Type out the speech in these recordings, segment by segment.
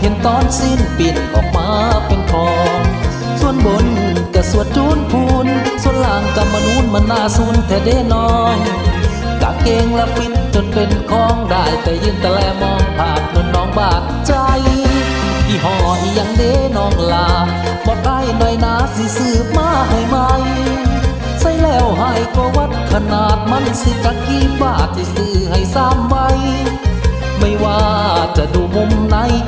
เห็นตอนสิ้นปิดออกมาเป็นทอง ส่วนบนก็สวดจูนพูน ส่วนล่างก็มนูนมันน่าสูนแต่เด้น้องกางเกงและฟินจนเป็นของได้แต่ยืนแต่แลมองผ่านนนน้องบาดใจยี่หอยังเด้น้องลาบอกได้หน่อยนะสิซื้อมาให้ไหมใส่แล้วให้ก็วัดขนาดมันสิจักกี่บาทที่ซื้อให้ซ้ำไว้ไม่ว่า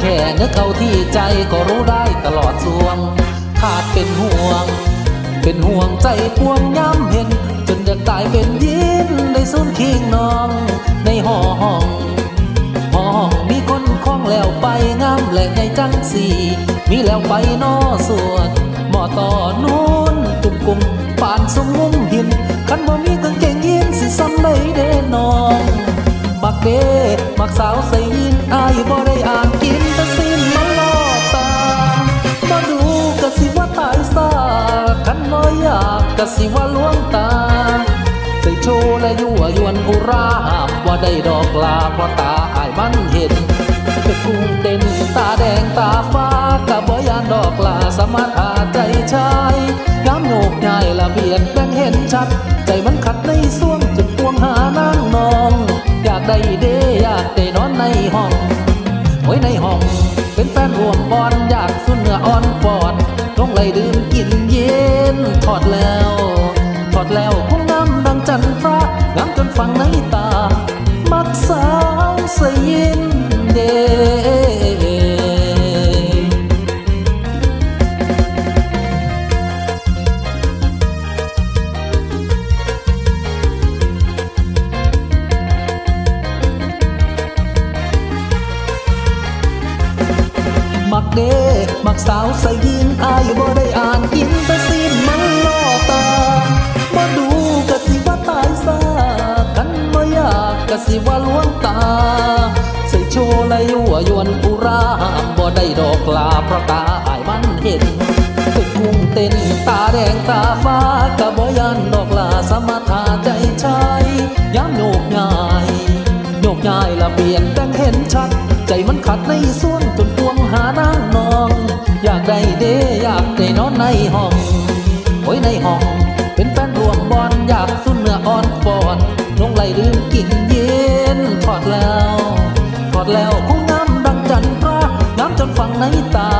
แค่เนื้อเข้าที่ใจก็รู้ได้ตลอดสวง ขาดเป็นห่วง เป็นห่วงใจพวงย้ำเห็น จนจะกลายเป็นยินได้สุนคิงน้อง ในห้องห้องมีคนคล้องแล้วไปงามแหลกในจังสีมีแล้วไปนอสวดหมอต่อนู้นกุมกุมปานสมงุมหินคันบ่มีกางเกงยีนสิซ้ำได้เด้น้องมักเด้มักสาวใส่ยินอายบ่ได้อา ว่าลวงตาใส่โชว์และยั่วยวนอุราหามว่าได้ดอกลาเพราะตาอายมันเห็นเป็นกุ้งเต้นตาแดงตาฟ้ากะบ่ยานดอกลาสมาธาใจชายย้ำโยกใหญ่ละเบียดแบ่งเห็นชัด ใจมันขัดในส่วงจุดพวงหานางนอง อยากได้เดอยากได้นอนในห้องไว้ในห้อง เป็นแฟนรวมบอลอยากสุนเนื้ออ่อนปอนลงไหลดื่ม นฟังในตามักสาวสยินเดมักเด้มักสาวใส่ยินอายบ่ได้อ่านกินแต่สิ้น สิว่าลวงตา ใส่โชว์และยั่วยวนอุรามบ่ได้ดอกลาเพราะตาอายมันเห็นเป็นกุ้งเต้นตาแดงตาฟ้ากะบ่ยันดอกลาสมาธาใจชายย้ำโยกง่ายโยกย้ายละเบียนแต่เห็นชัด ใจมันขัดในส่วนจนพวงหานางนอง อยากได้เดอยากได้นอนในห้องโอ้ยในห้อง เป็นแฟนรวมบอลอยากสุนเนื้ออ่อนปอ พอดแล้วพอดแล้วคงน้ำดังจันทราน้ำจนฝังในตา